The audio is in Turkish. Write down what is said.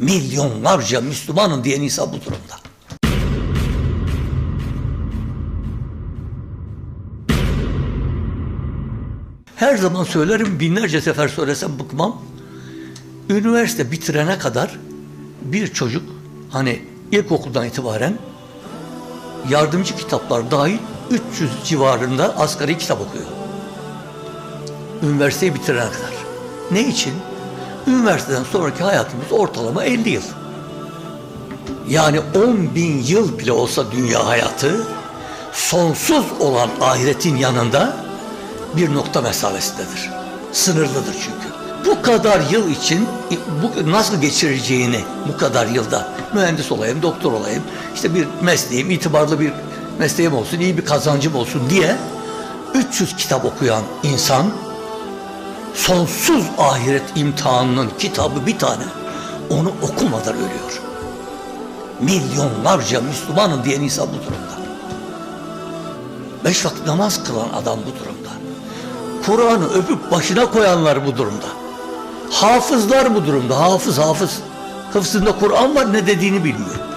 Milyonlarca Müslümanın diyen insan bu durumda. Her zaman söylerim, binlerce sefer söylesem bıkmam. Üniversite bitirene kadar bir çocuk hani ilkokuldan itibaren yardımcı kitaplar dahil 300 civarında asgari kitap okuyor. Üniversiteyi bitirene kadar. Ne için? Üniversiteden sonraki hayatımız ortalama 50 yıl. Yani 10 bin yıl bile olsa dünya hayatı sonsuz olan ahiretin yanında bir nokta mesafesindedir. Sınırlıdır çünkü. Bu kadar yıl için bu nasıl geçireceğini bu kadar yılda mühendis olayım, doktor olayım, işte bir mesleğim, itibarlı bir mesleğim olsun, iyi bir kazancım olsun diye 300 kitap okuyan insan sonsuz ahiret imtihanının kitabı bir tane onu okumadan ölüyor. Milyonlarca Müslümanın diyen insan bu durumda. Beş vakit namaz kılan adam bu durumda. Kur'an'ı öpüp başına koyanlar bu durumda. Hafızlar bu durumda. Hafız hafız. Hıfzında Kur'an var ne dediğini bilmiyor.